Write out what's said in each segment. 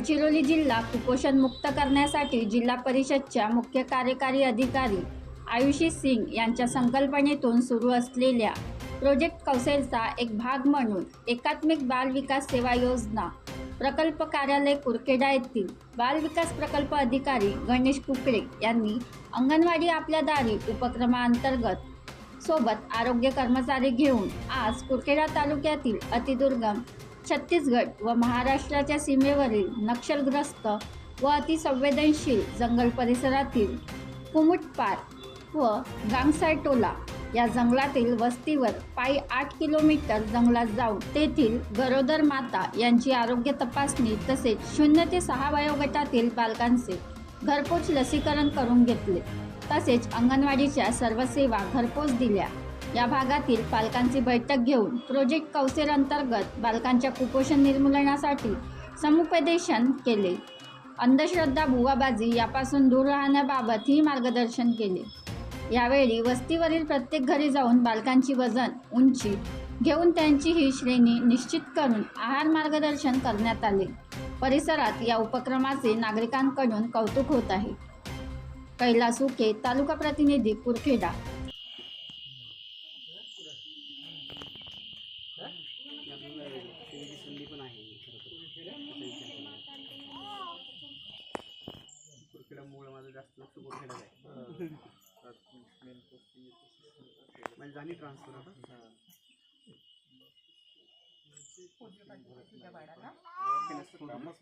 गडचिरोली जिल्हा कुपोषण मुक्त करण्यासाठी जिल्हा परिषदच्या मुख्य कार्यकारी अधिकारी आयुषी सिंग यांच्या संकल्पनेतून सुरू असलेल्या प्रोजेक्ट कौशलचा एक भाग म्हणून एकात्मिक बाल विकास सेवा योजना प्रकल्प कार्यालय कुरकेडा येथील बाल विकास प्रकल्प अधिकारी गणेश कुकडे यांनी अंगणवाडी आपल्या दारी उपक्रमाअंतर्गत सोबत आरोग्य कर्मचारी घेऊन आज कुरखेडा तालुक्यातील अतिदुर्गम छत्तीसगड व महाराष्ट्राच्या सीमेवरील नक्षलग्रस्त व अतिसंवेदनशील जंगल परिसरातील कुमुटपार व गांगसायटोला या जंगलातील वस्तीवर पायी आठ किलोमीटर जंगलात जाऊन तेथील गरोदर माता यांची आरोग्य तपासणी तसेच शून्य ते सहा वयोगटातील बालकांचे घरपोच लसीकरण करून घेतले. तसेच अंगणवाडीच्या सर्व सेवा घरपोच दिल्या. या भागातील पालकांची बैठक घेऊन प्रोजेक्ट कौशल अंतर्गत बालकांच्या कुपोषण निर्मूलनासाठी समुपदेशन केले. अंधश्रद्धा बुवाबाजी यापासून दूर राहण्याबाबतही मार्गदर्शन केले. यावेळी वस्तीवरील प्रत्येक घरी जाऊन बालकांची वजन उंची घेऊन त्यांची ही श्रेणी निश्चित करून आहार मार्गदर्शन करण्यात आले. परिसरात या उपक्रमाचे नागरिकांकडून कौतुक होत आहे. कैलास उके तालुका प्रतिनिधी कुरखेडा. लक्ष कुरखेडात आहे म्हणजे झाली ट्रान्सफर आता.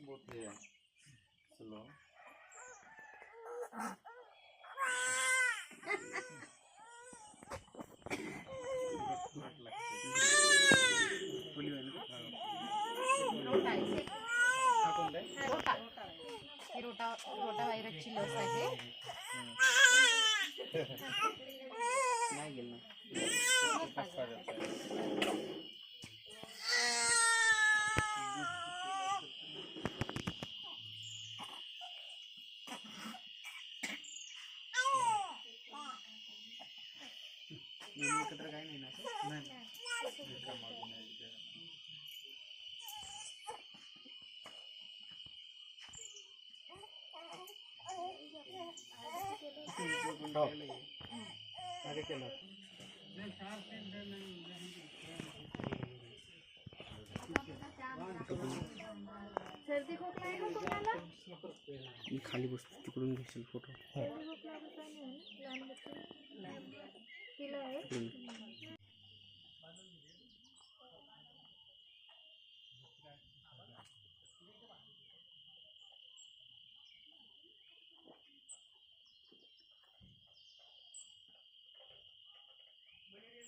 बहुत हे आहे चलो पोलिओ आहे ना रोटा ही रोटा रोटा व्हायरसची लस आहे नाही गेलं ना का तुम्हाला मी खाली बसतो तिकडून घेशील फोटो तिला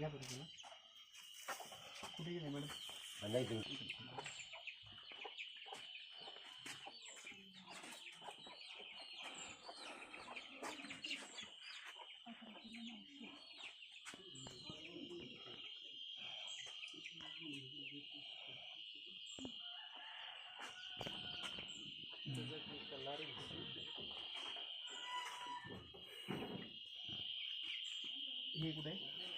या बरं तुला कुठे गेले मॅडम? हे कुठे.